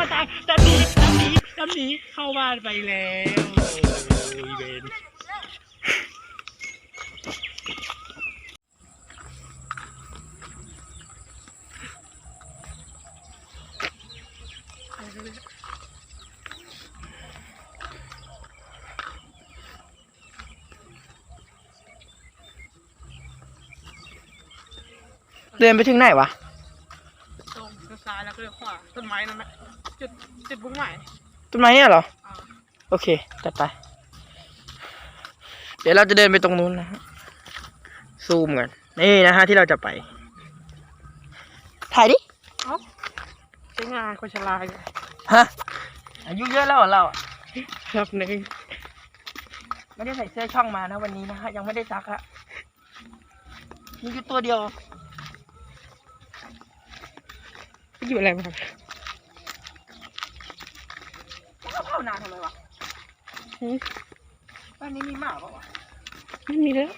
มาตายดำหนีดำหนีดำหนีเข้าบ้านไปแล้วโอ้ยเวนเดินไปถึงไหนวะ ตรงซ้ายแล้วก็เลี้ยวขวาต้นไม้นั่นแหละ จุดจุดบุ้งหมายต้นไม้เนี่ยเหรออ่าโอเคจัดไป เดี๋ยวเราจะเดินไปตรงนู้นนะฮะซูมกันนี่นะฮะที่เราจะไป ถ่ายดิ เอ้าใช้งานคนชราอยู่ฮะ อายุเยอะแล้วเหรอเราอะครับหนึ่งไม่ได้ใส่เสื้อช่องมานะวันนี้นะฮะยังไม่ได้ซักฮะมีอยู่ตัวเดียว อยู่อะไรมาแล้ว เข้านานทำไมวะหืม บ้านนี้มีหมาเปล่าวะไม่มีแล้ว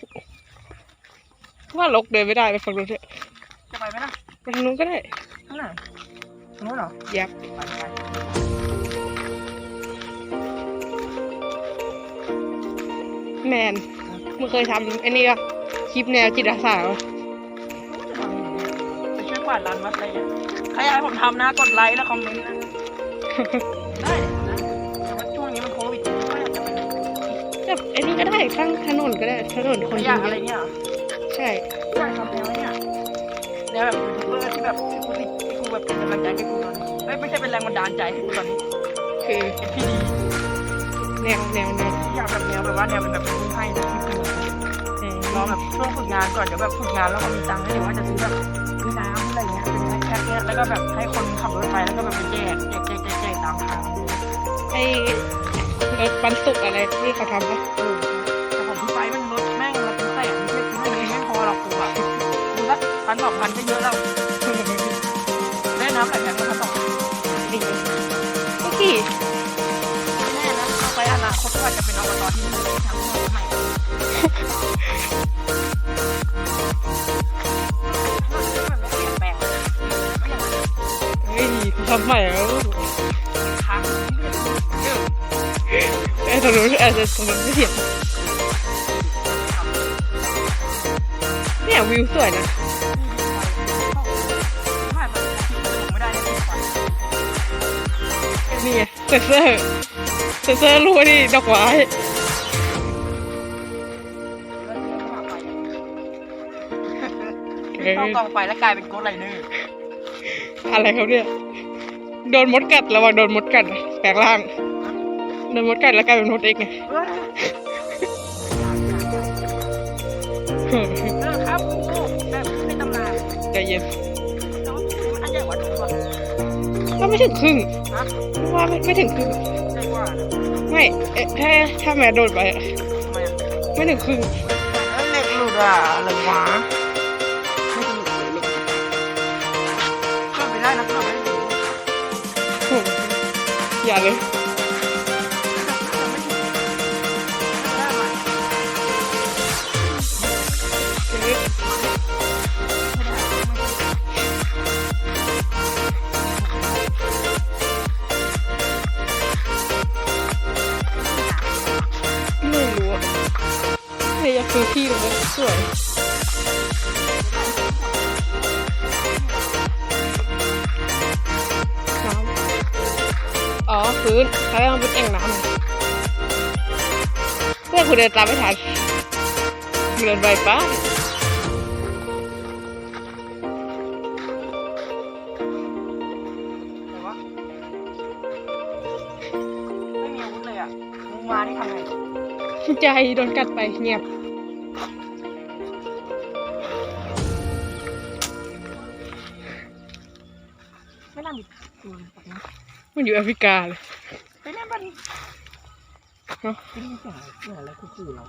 ว่าลกเดินไม่ได้ไปฝั่งนู้นเถอะจะไปไหมล่ะไปทางนู้นก็ได้ ข้างไหนตรงนู้นเหรอยับ ไปไปแมนมึงเคยทำไอ้นี่ปะคลิปแนวจิตอาสาปะไปช่วยกวาดลานวัดอะไรเนี่ยใครอยากให้ผมทำนะกดไลค์และคอมเมนต์นะได้นะ ไอ้นี่ก็ได้ข้างถนนก็ได้ถนนคนขเยยะอะอะไรเนี่ยเหรอใช่ อยากทำแนวเนี่ยแนวแบบยูทูบเบอร์ที่แบบที่กูติดที่กูแบบเป็นกำลังใจให้กูตอนนี้เอ้ยไม่ใช่เป็นแรงบันดาลใจให้กูตอนนี้คือเป็นที่ดีแนวแนวแนวอยากแบบแนวแบบว่าแนวเป็นแบบเป็นผู้ให้นะที่กูแนวรอแบบช่วงฝึกงานก่อนเดี๋ยวแบบฝึกงานแล้วก็มีตังค์แล้วเดี๋ยวว่าจะซื้อแบบซื้อน้ำอะไรเงี้ยเป็นแพ็คๆเนี้ยแล้วก็แบบให้คนขับรถไปแล้วก็แบบไปแจกแจกแจกแจกแจกตามทางไอ้รถปันสุกอะไรที่เขาทำปะเออ พันสองพันก็เยอะแล้วได้น้ำหลายแพ็คมาสองดีโอเคแน่นะเอาไปอนาคตก็อาจจะเป็นอบตที่ดีทำให้ใหม่มันไม่เปลี่ยนแปลงเลยก็ยังเฮ้ยเขาทำใหม่แล้วค้างเยอะไอ้ตรงนู้นอาจจะตรงนู้นไม่เห็นเนี่ยวิวสวยนะ นฝันนี่ไงเซนเซอร์เซนเซอร์รู้ว่านี่ดอกไม้เอเข้าอกองไฟแล้วกลายเป็นโกดไลเนอร์อะไรครับเนี่ย โดนมดกัดระวังโดนมดกัดนะแปลงร่าง โดนมดกัดแล้วกลายเป็นมดเอกไงเออเออครับครูแบบในตำนานใจเย็น ก็ไม่ถึงครึ่งฮะว่าไม่ไม่ถึงครึ่งใหญ่กว่านะไม่เอ๊ะถ้าถ้าแม่โดนไปอะทำไมอะไม่ถึงครึ่งแล้วเหล็กหลุดอะอะไรวะไม่สนุกเลยลูกก็ไปได้นะก็ไม่ได้ดูโหอย่าเลย เลยอยากซื้อที่ตรงนี้สวยน้ำอ๋อพื้นเขาเรียกว่าเป็นแอ่งน้ำเพื่อนคุณเดินตามไม่ทันเดินไปป้าแต่ว่าไม่มีอาวุธเลยอะมึงมาที่ทำไงใจโดนกัดไปเงียบ อยู่แอฟริกาเลยไปเล่นบ้านนี้เนาะได้ยินเสียงเสียงอะไรขู่ๆเรา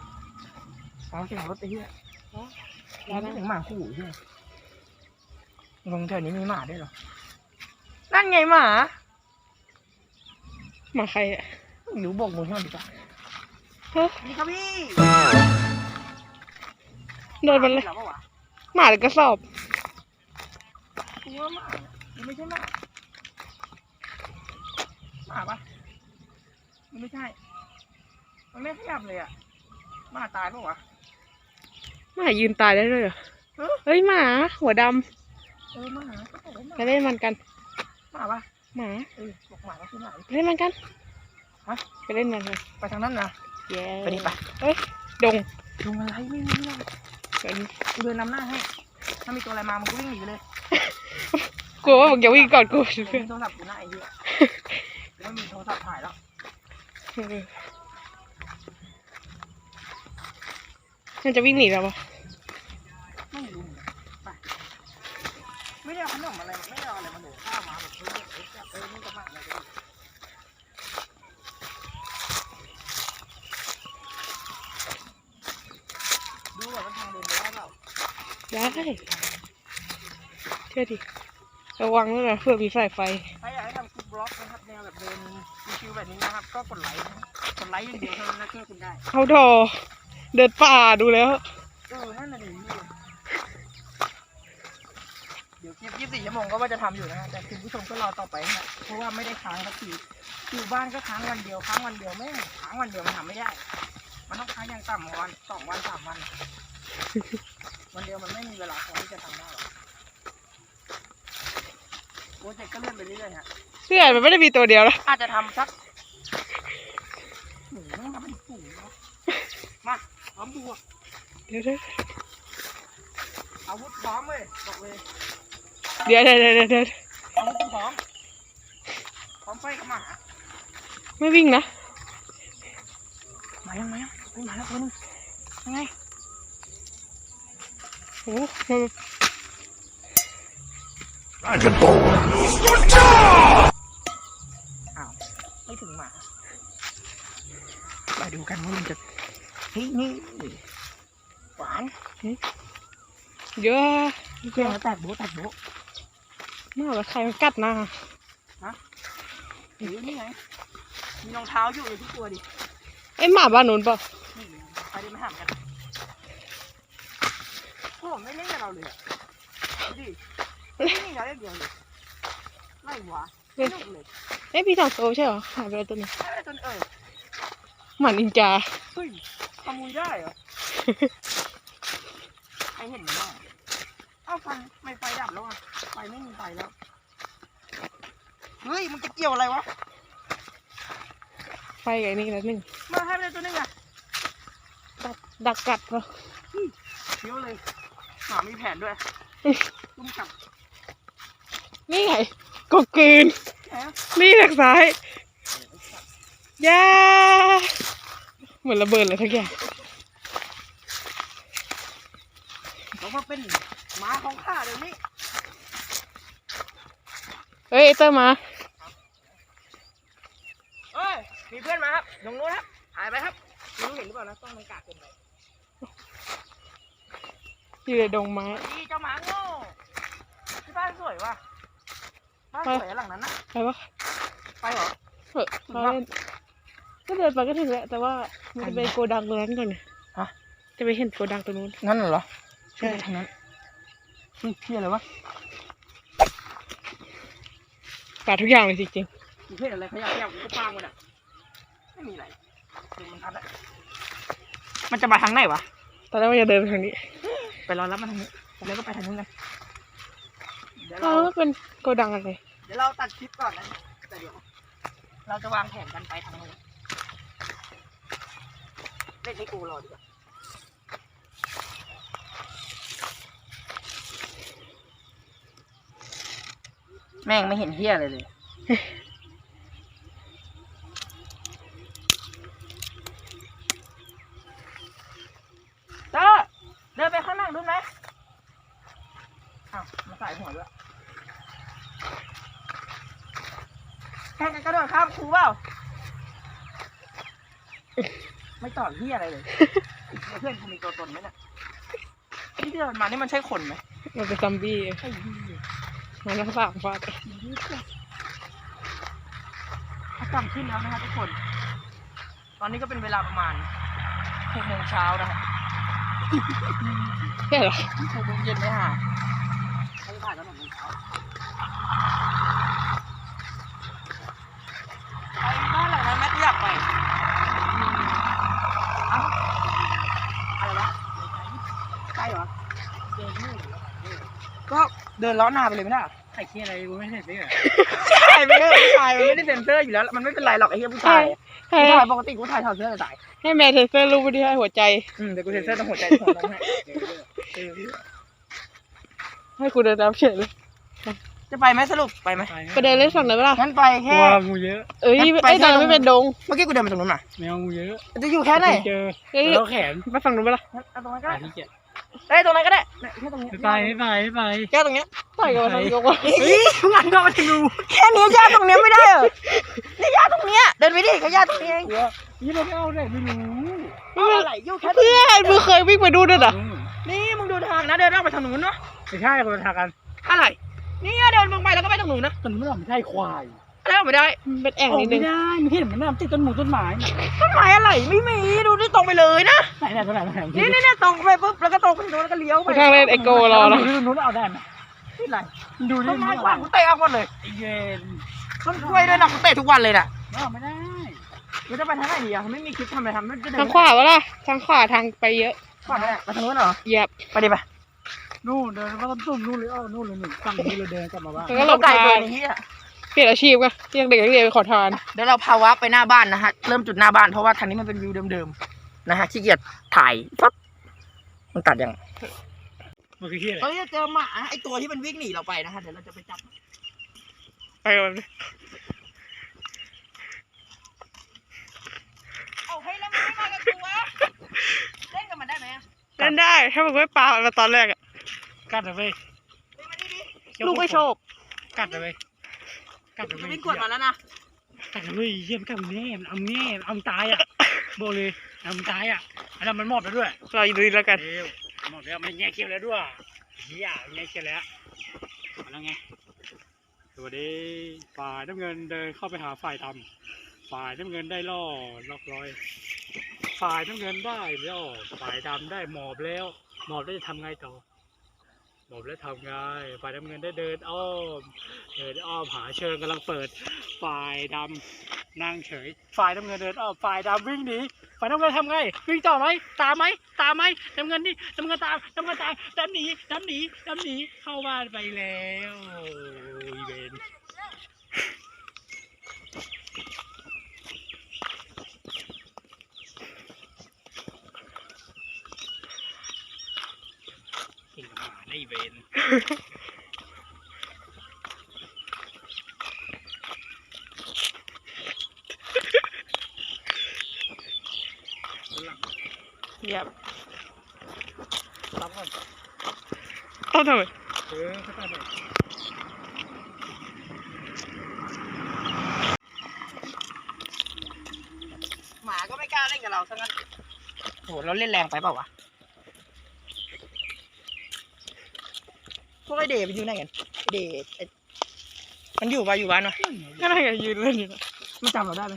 เอาเสียงรถไปเหี้ยร้านได้นั้นเสียงหมาขู่เหี้ยลงแถวนี้มีหมาด้วยเหรอ นั่นไงหมา หมาใครอะหนูโบกมือให้มันดีกว่าเฮ้ยนี่ครับพี่โดนมันเลยหรอปะวะหมาหรือกระสอบกูว่าหมามันไม่ใช่หมา หมาปะมันไม่ใช่ มันไม่ขยับเลยอะหมาตายปะวะหมายืนตายได้เลยเหรอเออเฮ้ยหมา หัวดเออหมาก็บอกว่าหำมาไปเล่นมันกันหมาปะหมาเออบอกหมาก็คือหมาไปเล่นมันกันฮะไปเล่นมันกันไปทางนั้นนะเย้ไปดิไปเฮ้ยดงลุงอะไรไม่มีไม่ได้เดี๋ยวนี้กูเดินนำหน้าให้ถ้ามีตัวอะไรมามึงก็วิ่งหนีไปเลยกลัวว่าบอกอย่าวิ่งก่อนกูเดี๋ยวมีโทรศัพท์กูหน้าไอ้เหี้ย ไม่มีโทรศัพท์ถ่ายแล้วมันจะวิ่งหนีเราปะไม่รู้เหมือนกันไปไม่ได้เอาขนมอะไรไม่ได้เอาอะไรมาหนูข้าวมาแบบเฮ้ยเฮ้ยเฮ้ยนี่จะมาอะไรกันอีกดูก่อนว่าทางเดินไปได้เปล่าได้เชื่อดิระวังด้วยนะเพื่อมีสายไฟถ้าอยากให้ทำคลิป ชิวๆแบบนี้นะครับ ก็กดไลค์นะครับกดไลค์อย่างเดียวเท่านั้นนะเชื่อคุณได้เอาดอเดินป่าดูแล้ว เออนั่นน่ะดิเดี๋ยวคลิป24ชั่วโมงก็ว่าจะทำอยู่นะฮะแต่คุณผู้ชมก็รอต่อไปนะฮะเพราะว่าไม่ได้ค้างสักทีอยู่บ้านก็ค้างวันเดียวค้างวันเดียวแม่งค้างวันเดียวมันทำไม่ได้ มันต้องค้างอย่างต่ำวันสองวันสามวัน วันเดียวมันไม่มีเวลาพอที่จะทำได้หรอกโปรเจกต์ก็เลื่อนไปเรื่อยๆฮะ เพื่อนมันไม่ได้มีตัวเดียวแล้วอาจจะทำสักหนูต้องทำเป็นฝูงเนาะมาพร้อมบวกเดี๋ยวเดี๋ยวอาวุธพร้อมเลยบอกเลยเดี๋ยวเดี๋ยวเดี๋ยวเดี๋ยวอาวุธพร้อมพร้อมไฟกับหมาไม่วิ่งนะมายังมายังเฮ้ยมาแล้วคนนึงยังไงโอ้มัน Dragon Ball. อ้าว ไม่ถึงหมา มาดูกันว่ามันจะเฮ้ยนี่หวานเยอะเครื่องแล้วแตกโบ๊ะแตกโบ๊ะมากเลยใครมันกัดหน้าหรือนี่ไง มีรองเท้าอยู่อย่าที่กลัวดิ เอ้ยหมาบ้านนู้นเปล่ะนี่ไปดิมาหามกันโอ้ไม่เล่นกับเราเลยอะดูดิไม่เล่นกับเราอย่างเดียวเลยไล่หวาสนุก เลยเอ้ยพี่สองโซใช่เหรอหายไปแล้วตัวหนึงไล่จนเออหมานินจา เฮ้ยขโมยได้เหรอ ใครเห็นไหมว่าเอ้าไฟไม่ไฟดับแล้วอะไฟไม่มีไฟแล้ว เฮ้ยมึงจะเกี่ยวอะไรวะ ไฟกับไอ้นี่แล้วหนึ่งมาให้ไปเลยตัวนึงอะดักดักกัดเปล่ะเดี๋ยวเลยหมามีแผนด้วยตุ้มจับ นี่ไง กบกลืนแหมนี่ทางซ้ายยาเหมือนระเบิดเลยทุกอย่างแล้วมาเป็นหมาของข้าเดี๋ยวนี้เฮ้ยไอ้เตอร์มาเอ้ยมีเพื่อนมาครับตรงนู้นครับถ่ายไปครับไม่รู้เห็นหรือเปล่านะต้องมันกาดเกินไปอยู่ในดงไม้สวัสดีเจ้าหมาโง่ที่บ้านสวยว่ะ บ้านสวยอะหลังนั้นนะไปปะไปเหรอเออเราเล่นก็เดินไปก็ถึงแล้วแต่ว่ามันจะไปโกดังตรงนั้นก่อนนะฮะจะไปเห็นโกดังตรงนู้นงั้นเหรอใช่ทางนั้นเฮ้ยเพี้ยอะไรวะป่าทุกอย่างเลยจริงมีเพี้ยอะไรขยะขยะกูก็ปางมันอะไม่มีอะไรเดี๋ยวมันทัดอะมันจะมาทางไหนวะๆตอนแรกว่าจะเดินไปทางนี้ ไปรอรับมันทางนี้แล้วก็ไปทางนู้นกัน เดี๋ยวอ๋เราอเป็นโกดังอะไรเดี๋ยวเราตัดคลิปก่อนนะแต่เดี๋ยวเราจะวางแผนกันไปทางนู้นเล่นให้กูรอดีกว่าแม่งไม่เห็นเฮียอะไรเลย เต้อเดินไปข้างหลังดูไหมอ้าวมาใส่หัวด้วยแข่งกันกระโดดข้ามครูเปล่า ไม่ต่อที่อะไรเลย เพื่อนกูมีตัวตนไหมเนี่ยที่เดินมานี่มันใช่คนไหมมันเป็นซัมบี้ไอ้เหี้ยมันน่าสามฟาดอากาศขึ้นแล้วนะครับทุกคน ตอนนี้ก็เป็นเวลาประมาณหกโมงเช้านะครับแค่เหรอหกโมงเย็นไหมฮะเขาจะถ่ายกันหกโมงเช้า เดินล้อหน้าไปเลยไม่ได้เหรอไอ้เคียอะไรกูไม่เห็นเลยเหรอถ่ายไปเถอะผู้ชายมันไม่ได้เซ็นเซอร์อยู่แล้ว มันไม่เป็นไรหรอกไอ้เหี้ยผู้ชายให้ผู้ชายปกติกูถ่ายถอดเสื้อจะตายให้แม่เทเซอร์รูปไปที่ให้หัวใจอืมเดี๋ยวกูเซ็นเซอร์ตรงหัวใจที่หัวน้องให้เออให้กูเดินน้ำเฉยเลยจะไปไหมสรุปไปไหมไปเดินเล่นฝั่งไหนเปล่างั้นไปกแค่ลัวงูเยอะเอ้ยงั้นไปไอ้ยตอนนั้นแค่ไม่เป็นดงเมื่อกี้กูเดินไปตรงนู้นน่ะแมวงูเยอะจะอยู่แค่ไหนเจอเอ้ยแล้วแขนไปฝั่งนู้นเปล่างั้นเอาตรงนั้นก็ตาได้ที่ เกียจเอ้ยตรงนั้นก็ได้เนี่ยแค่ตรงนี้ไปไปไปไปแค่ตรงเนี้ยต่อยกันมาทำยกว่าเฮ้ยงานก็มาถึงรูแค่นี้ย่าตรงเนี้ยไม่ได้เหรอนี่ย่าตรงเนี้ยเดินไปดิแค่ย่าตรงนี้เองกลัวยี่เราไม่เอาเลยไม่รู้เอาอะไรอยู่แค่ตรงเพื่นี้อนมึงเคยวิ่งไปดูด้วยเหรอนี่มึงดูทางนะเดินออกไปทางนู้นเนาะไม่ใช่คนละทางกันอะไรนี่เดินลงไปแล้วก็ไปทางนู้นนะมันไม่ไม่ใช่ควาย อะไรออกไม่ได้มันเป็นแอ่งออกนิดนึไม่งได้ไม่เห็นมันน้ำติดต้นหมูต้นไม้น่ะต้นไม้อะไรไม่มีดูนี่ตรงไปเลยนะไหนไหนตรงไหนตรงไหนนี่นี่นี่ตรงไปปุ๊บแล้วก็ตรงไปทางนู้นแล้วก็เลี้ยวไปไปทางเล่นไอโกรอเราแล้วดูนู้นเอาได้ไหมนี่อะไรดูดิต้นไม้ไม่กว้าเอางกูเตะเอาหมดเลยไอ้เย็นต้นกล้วยด้วยนะกูเตะทุกวันเลยน่ะเอาไม่ได้มันจะไปทางไหนดีอะไม่มีคลิปทำอะไรทำไม่จะเดินทางขวาวะล่ะทางขวาทางไปเยอะขวาไปไหนไปทางนู้นเหรอเหยียบไปดิไปนู่นเดินมาต้นตุ่มนู่นเลยอ้อนู่นเลยหนึ่งฝั่งนี้เราเดินกลับมาบ้านแล้วก็หลบไกลทาเกิงนนี้อะ เปลี่ยนอาชีพก็เรียกเด็กนักเรียนไปขอทาน เดี๋ยวเราพาวะไปหน้าบ้านนะฮะ เริ่มจุดหน้าบ้านเพราะว่าทางนี้มันเป็นวิวเดิมๆนะฮะขี้เกียจถ่ายปั๊บมันตัดยังมันคือเฮียอะไรเราจะเจอหมาไอตัวที่มันวิ่งหนีเราไปนะฮะเดี๋ยวเราจะไปจับไปกันเลยเอาให้แล้วมันไม่มากับตัวเล่นกับมันได้ไหมอะเล่นได้ถ้ามึงไม่ปามาตอนแรกอะกัดเลยเว้ยเฮ้ยมาดิดิลูกไม่โชคกัดเลยเว้ย กัดเลยจะเว้ยวิ่งกวดมาแล้วนะกัดเลยเว้ยเยี่ยมกัดแน่มันเอาแน่มันเอาตายอะบอกเลยเอาตายอะอันนั้นมันมอบแล้วด้วยเราอยู่ดีแล้วกันเร็วหมดแล้วมันแง่เขี้ยวแล้วด้วยเฮียแง่เขี้ยวแล้วมาแล้วไงสวัสดีฝ่ายน้ำเงินเดินเข้าไปหาฝ่ายดำฝ่ายน้ำเงินได้ล่อล็อกร้อยฝ่ายน้ำเงินได้ล่อฝ่ายดำได้หมอบแล้ว หมอบแล้วจะทำไงต่อ หมอบแล้วทำไงฝ่ายน้ำเงินได้เดินอ้อม เดินอ้อมหาเชิงกำลังเปิด ฝ่ายดำนั่งเฉย ฝ่ายน้ำเงินเดินอ้อม ฝ่ายดำวิ่งหนี ฝ่ายน้ำเงินทำไง วิ่งต่อไหม ตามไหม ตามไหมน้ำเงินนี่น้ำเงินตามน้ำเงินตามดำหนีดำหนีดำหนี เข้าบ้านไปแล้วอีเวนเก่งกับหมาในอีเวนเหยียบรับก่อนต้องทำไมเออเข้าไปเลยหมาก็ไม่กล้าเล่นกับเราซะงั้นโหเราเล่นแรงไปเปล่าวะ พวกไอเดย์ไปอยู่ไหนกันไอเดย์ไอ้มันอยู่ปะอยู่บ้านวะก็ได้ไงยืนเล่นอยู่นะมันจำเราได้ไหม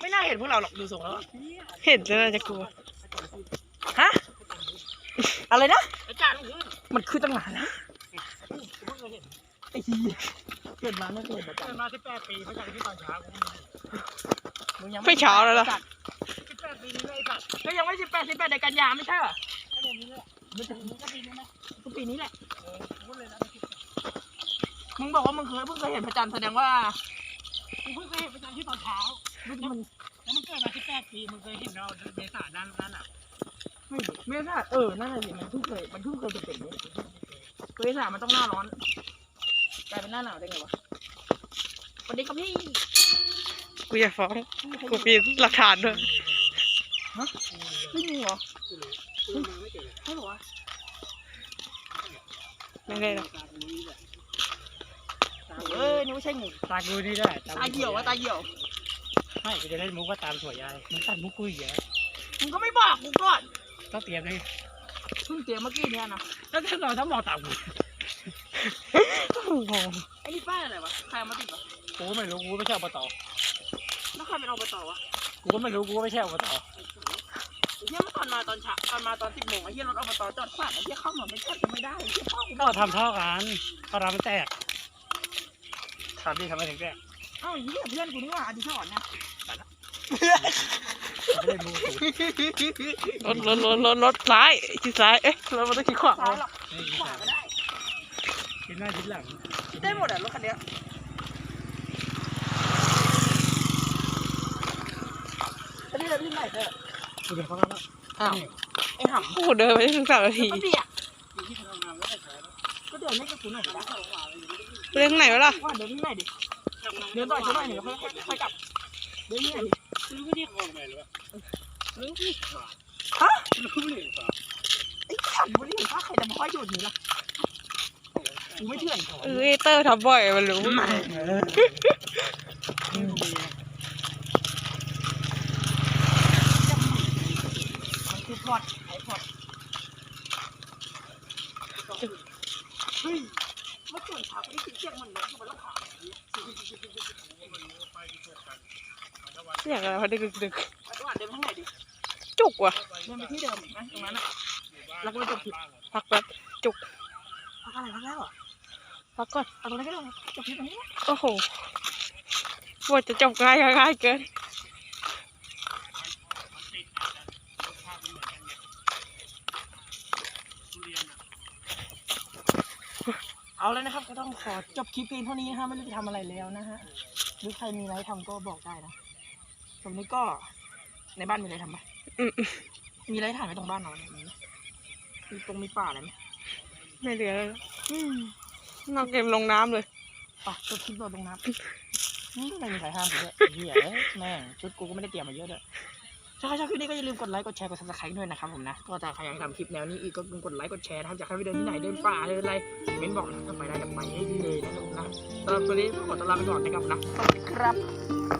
ไม่น่าเห็นพวกเราหรอกดูทรงแล้วอะเห็นจะน่าจะกลัว ฮะ อะไรนะ อาจารย์ขึ้นมันคือตั้งนานนะเพิ่งเคยเห็นไอ้เหี้ยเกิดมาไม่เคยเห็นประเกิดจำมาสิบแปดปีพระจันทร์ที่ตอนเช้ากูมึงยังไม่เช้าแล้วล่ะสิบแปดปีนี้เลยสัตว์ก็ยังไม่สิบแปดสิบแปดในกันยาไม่ใช่เหรอก็เดือนนี้แหละ ม่ถึงก็ปีนี้ไหมก็ปีนี้แหละพูดเลยนะมึงบอกว่ามึงเคยเพิ่งเคยเห็นพระจันทร์แสดงว่ากูเพิ่งเคยเห็นพระจันทร์ที่ตอนเช้ามันแล้วมึงเกิดมาสิบแปดปีมึงเคยเห็นเราเมษาด้านนั้นอะไม่ไม่ใช่เออนั่นแหละสิมันเพิ่งเคยมันเพิ่งเคยเป็นๆนี้เมษามันต้องหน้าร้อนกลายเป็นหน้าหนาวได้ไงวะสวัสดีครับพี่กูอยากฟ้องกูมีหลักฐานด้วยฮะไม่มีเหรอ ไม่เกิดใช่เหรอวะไม่ได้หรอกเออนี่ไม่ใช่งูตากูนี่ได้ตาเหี่ยววะตาเหี่ยวไม่กูจะเล่นมุกว่าตามสวยยายมึงตัดมุกกูอีกเหรอมึงก็ไม่บอกกูก่อนต้องเตรียมเลยเพิ่งเตรียมเมื่อกี้เนี่ยนะแล้วถ้าเราถ้ามองตามกูไอ้นี่ป้ายอะไรวะใครเอามาติดวะกูไม่รู้กูไม่ใช่อบตแล้วใครเป็นอบตวะกูก็ไม่รู้กูไม่ใช่อบตไอ้เหี้ยเมื่อตอนมาตอนเช้าตอนมาตอนสิบโมงไอ้เหี้ยรถอบตจอดขวางไอ้เหี้ยเข้ามาไม่แทบจะไม่ได้ไอ้เหี้ยพ่อกูก็ทำเท่ากันเขาทำมันแตกถามดิทำไมถึงแตกเอ้าไอ้เหี้ยเพื่อนกูนี่หว่าอดีตสอนนะไม่ได้มูสูรถรถรถรถรถซ้ายขี่ซ้ายเอ๊ะรถมันต้องขี่ขวาซ้ายหรอกขวาก็ได้กินหน้าชิ้นหลังคิดได้หมดอะรถคันเนี้ยอันนี้เราที่ไหนเถอะกูเดินเข้ามาแล้ว อ้าวไอ้ห่ำโอ้โหเดินไปได้ถึงสามนาทีก็เบียดก็เดินให้กับคุณหน่อยก็ได้ไปเรื่องไหนวะล่ะว่าเดินที่ไหนดิเดินต่อยฉันหน่อยเดี๋ยวค่อยค่อยกลับเดินที่ไหนดิรู้ไม่ได้ออกไหนหรือวะรู้ไม่ขาดฮะรู้ไม่ขาดไอ้ขันวันนี้เห็นว่าใครจะมาค่อยหยุดนี่ล่ะกูไม่เถื่อนเขาเออไอ้เตอร์ทำบ่อยมันรู้มันคื พอดไอพอดเฮ้ยเมื่อคืนเช้าไม่ได้กินเที่ยงมันเลยมันต้องขาอย่างไรพอดึกดึกไปก่อนเดินข้างไหนดิจุกว่ะเดินไปที่เดิมนะตรงนั้นอะแล้วก็ไปจบผิดพักแป๊บจุกพักอะไรพักแล้วอะพักก่อนเอาตรงนั้นก็ได้จบผิดตรงนี้โอ้โหปว่าจะจบง่ายง่ายเกิน เอาแล้วนะครับ ก็ ต้องขอจบคลิปเพียงเท่านี้นะฮะไม่รู้จะทำอะไรแล้วนะฮะหรือใครมีอะไรทำก็บอกได้นะตรงนี้ก็ในบ้านมีอะไรทำปะอืมมีอะไรถ่ายไหมตรงบ้านเราเนี่ยมีไหมมีตรงมีป่าอะไรไหมไม่เหลือแล้วอืมนอกเกมลงน้ำเลย ป่ะจบคลิปเราตรงน้ำอืมไม่มีใครห้ามกูด้วยเหี้ยเอ้ยแม่งชุดกูก็ไม่ได้เตรียมมาเยอะด้วย ถ้าใครชอบคลิปนี้ก็อย่าลืมกดไลค์กดแชร์กดซับสไครต์ด้วยนะครับผมนะก็ถ้าใครอยากทำคลิปแนวนี้อีกก็ลืมกดไลค์กดแชร์นะครับอยากให้ไปเดินที่ไหนเดินป่าเดินอะไรเม้นบอกนะถ้าไปได้จะไปให้เลยนะครับนะสำหรับวันนี้ขอตัวลาไปก่อนนะครับนะสวัสดีครับ